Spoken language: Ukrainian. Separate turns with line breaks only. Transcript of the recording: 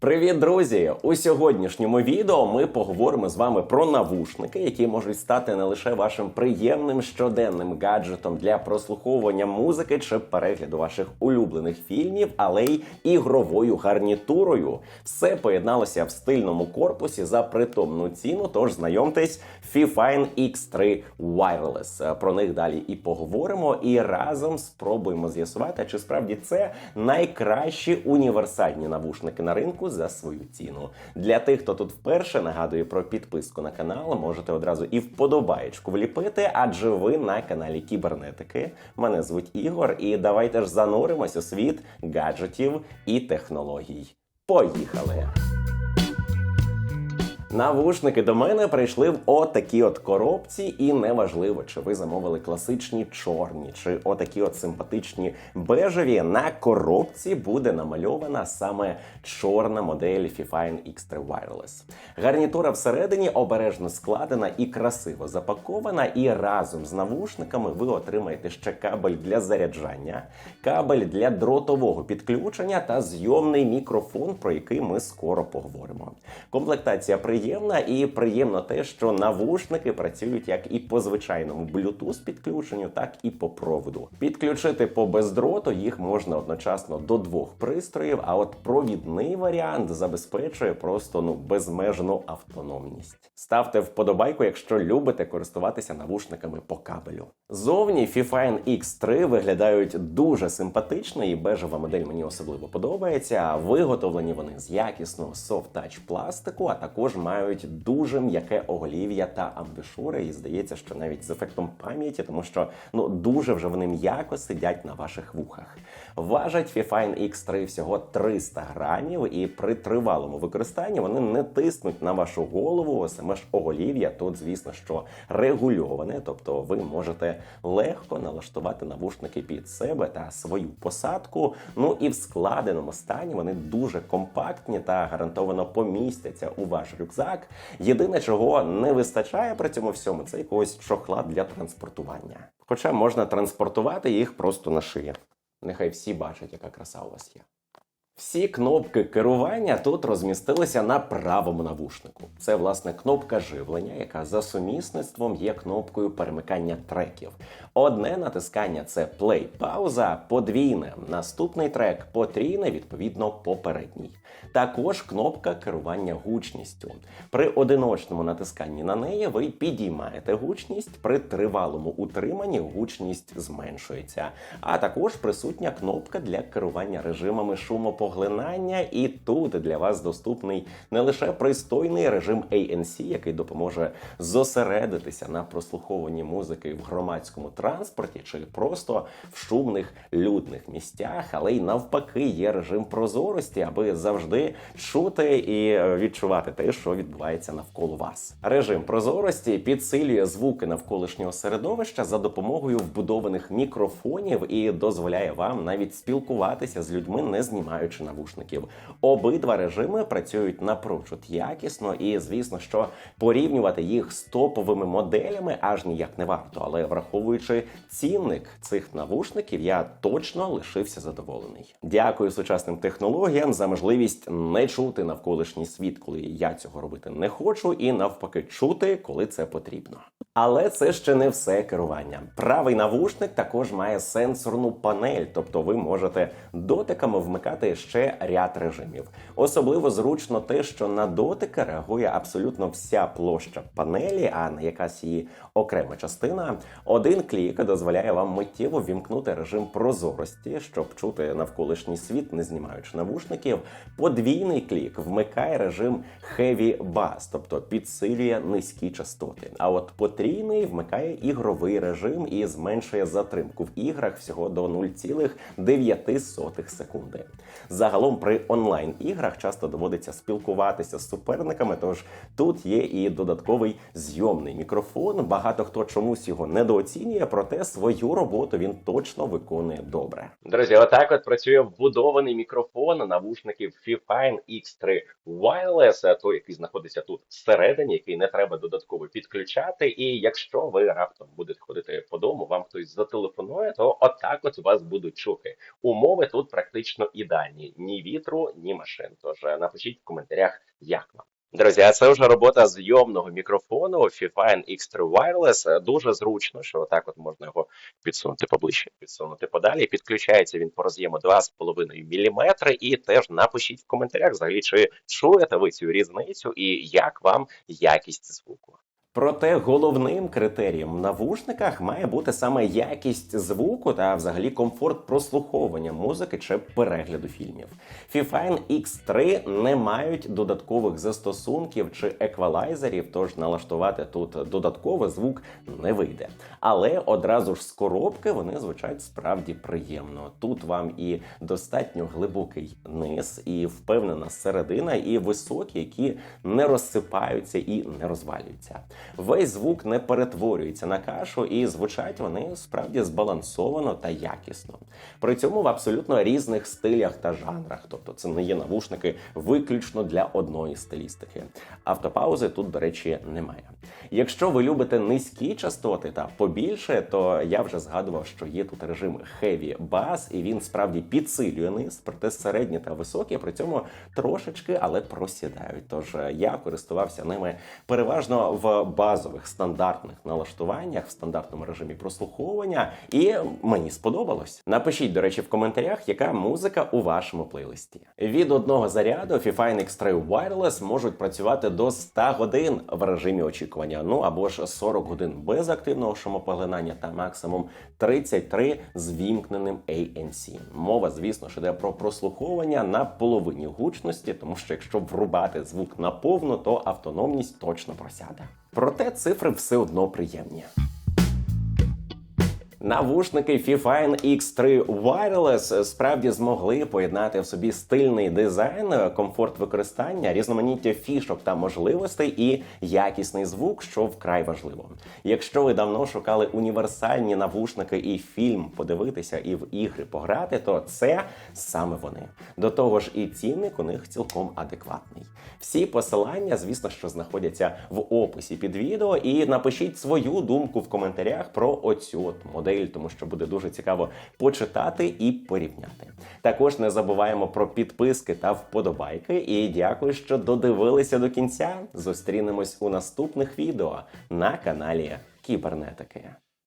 Привіт, друзі! У сьогоднішньому відео ми поговоримо з вами про навушники, які можуть стати не лише вашим приємним щоденним гаджетом для прослуховування музики чи перегляду ваших улюблених фільмів, але й ігровою гарнітурою. Все поєдналося в стильному корпусі за притомну ціну. Тож знайомтесь, Fifine X3 Wireless. Про них далі і поговоримо, і разом спробуємо з'ясувати, чи справді це найкращі універсальні навушники на ринку за свою ціну. Для тих, хто тут вперше нагадую про підписку на канал, можете одразу і вподобаєчку вліпити, адже ви на каналі Кібернетики. Мене звуть Ігор, і давайте ж зануримось у світ гаджетів і технологій. Поїхали! Навушники до мене прийшли в отакій от коробці, і неважливо, чи ви замовили класичні чорні, чи отакі от симпатичні бежеві. На коробці буде намальована саме чорна модель Fifine X3 Wireless. Гарнітура всередині обережно складена і красиво запакована. І разом з навушниками ви отримаєте ще кабель для заряджання, кабель для дротового підключення та зйомний мікрофон, про який ми скоро поговоримо. Комплектація приємна і приємно те, що навушники працюють як і по звичайному Bluetooth підключенню, так і по проводу. Підключити по бездроту їх можна одночасно до двох пристроїв. А от провідний варіант забезпечує просто ну безмежну автономність. Ставте вподобайку, якщо любите користуватися навушниками по кабелю. Зовні Fifine X3 виглядають дуже симпатично, і бежева модель мені особливо подобається. Виготовлені вони з якісного софт-тач пластику, а також мають дуже м'яке оголів'я та амбушури. І здається, що навіть з ефектом пам'яті, тому що ну дуже вже вони м'яко сидять на ваших вухах. Важать Fifine X3 всього 300 грамів, і при тривалому використанні вони не тиснуть на вашу голову. Саме ж оголів'я тут, звісно, що регульоване, тобто ви можете легко налаштувати навушники під себе та свою посадку. Ну і в складеному стані вони дуже компактні та гарантовано помістяться у ваш рюкзак. Єдине, чого не вистачає при цьому всьому, це якогось чохла для транспортування. Хоча можна транспортувати їх просто на шиї. Нехай всі бачать, яка краса у вас є. Всі кнопки керування тут розмістилися на правому навушнику. Це власне кнопка живлення, яка за сумісництвом є кнопкою перемикання треків. Одне натискання це play, пауза, подвійне. Наступний трек потрійне, відповідно, попередній. Також кнопка керування гучністю. При одиночному натисканні на неї ви підіймаєте гучність, при тривалому утриманні гучність зменшується. А також присутня кнопка для керування режимами шумопоглинання, і тут для вас доступний не лише пристойний режим ANC, який допоможе зосередитися на прослуховуванні музики в громадському транспорті чи просто в шумних людних місцях, але й навпаки є режим прозорості, аби завжди чути і відчувати те, що відбувається навколо вас. Режим прозорості підсилює звуки навколишнього середовища за допомогою вбудованих мікрофонів і дозволяє вам навіть спілкуватися з людьми, не знімаючи навушників. Обидва режими працюють напрочуд якісно, і звісно, що порівнювати їх з топовими моделями аж ніяк не варто. Але враховуючи цінник цих навушників, я точно лишився задоволений. Дякую сучасним технологіям за можливість не чути навколишній світ, коли я цього робити не хочу, і навпаки чути, коли це потрібно. Але це ще не все керування. Правий навушник також має сенсорну панель, тобто ви можете дотиками вмикати ще ряд режимів. Особливо зручно те, що на дотики реагує абсолютно вся площа панелі, а не якась її окрема частина. Один клік дозволяє вам миттєво вімкнути режим прозорості, щоб чути навколишній світ, не знімаючи навушників. Подвійний клік вмикає режим Heavy Bass, тобто підсилює низькі частоти. А от потрійний вмикає ігровий режим і зменшує затримку в іграх всього до 0,9 секунди. Загалом при онлайн іграх часто доводиться спілкуватися з суперниками, тож тут є і додатковий зйомний мікрофон. Багато хто чомусь його недооцінює, проте свою роботу він точно виконує добре. Друзі, отак от працює вбудований мікрофон навушників Fifine X3 Wireless, той, який знаходиться тут всередині, який не треба додатково підключати. І якщо ви раптом будете ходити по дому, вам хтось зателефонує, то отак от вас будуть чути. Умови тут практично ідеальні: ні вітру, ні машин. Тож е, напишіть в коментарях, як вам. Друзі, це вже робота зйомного мікрофону Fifine X3 Wireless. Дуже зручно, що отак от можна його підсунути поближче, підсунути подалі. Підключається він по роз'єму 2,5 мм. І теж напишіть в коментарях, взагалі, чи чуєте ви цю різницю і як вам якість звуку. Проте головним критерієм в навушниках має бути саме якість звуку та взагалі комфорт прослуховування музики чи перегляду фільмів. Fifine X3 не мають додаткових застосунків чи еквалайзерів, тож налаштувати тут додатково звук не вийде. Але одразу ж з коробки вони звучать справді приємно. Тут вам і достатньо глибокий низ, і впевнена середина, і високі, які не розсипаються і не розвалюються. Весь звук не перетворюється на кашу, і звучать вони справді збалансовано та якісно. При цьому в абсолютно різних стилях та жанрах. Тобто це не є навушники виключно для одної стилістики. Автопаузи тут, до речі, немає. Якщо ви любите низькі частоти та побільше, то я вже згадував, що є тут режим Heavy Bass, і він справді підсилює низ, проте середні та високі при цьому трошечки, але просідають. Тож я користувався ними переважно в базових стандартних налаштуваннях, в стандартному режимі прослуховування, і мені сподобалось. Напишіть, до речі, в коментарях, яка музика у вашому плейлисті. Від одного заряду Fifine X3 Wireless можуть працювати до 100 годин в режимі очікування, ну або ж 40 годин без активного шумопоглинання та максимум 33 з вімкненим ANC. Мова, звісно, ж іде про прослуховування на половині гучності, тому що якщо врубати звук на повну, то автономність точно просяде. Проте цифри все одно приємні. Навушники Fifine X3 Wireless справді змогли поєднати в собі стильний дизайн, комфорт використання, різноманіття фішок та можливостей і якісний звук, що вкрай важливо. Якщо ви давно шукали універсальні навушники і фільм подивитися і в ігри пограти, то це саме вони. До того ж, і цінник у них цілком адекватний. Всі посилання, звісно, що знаходяться в описі під відео, і напишіть свою думку в коментарях про оцю от модель, тому що буде дуже цікаво почитати і порівняти. Також не забуваємо про підписки та вподобайки. І дякую, що додивилися до кінця. Зустрінемось у наступних відео на каналі Кібернетики.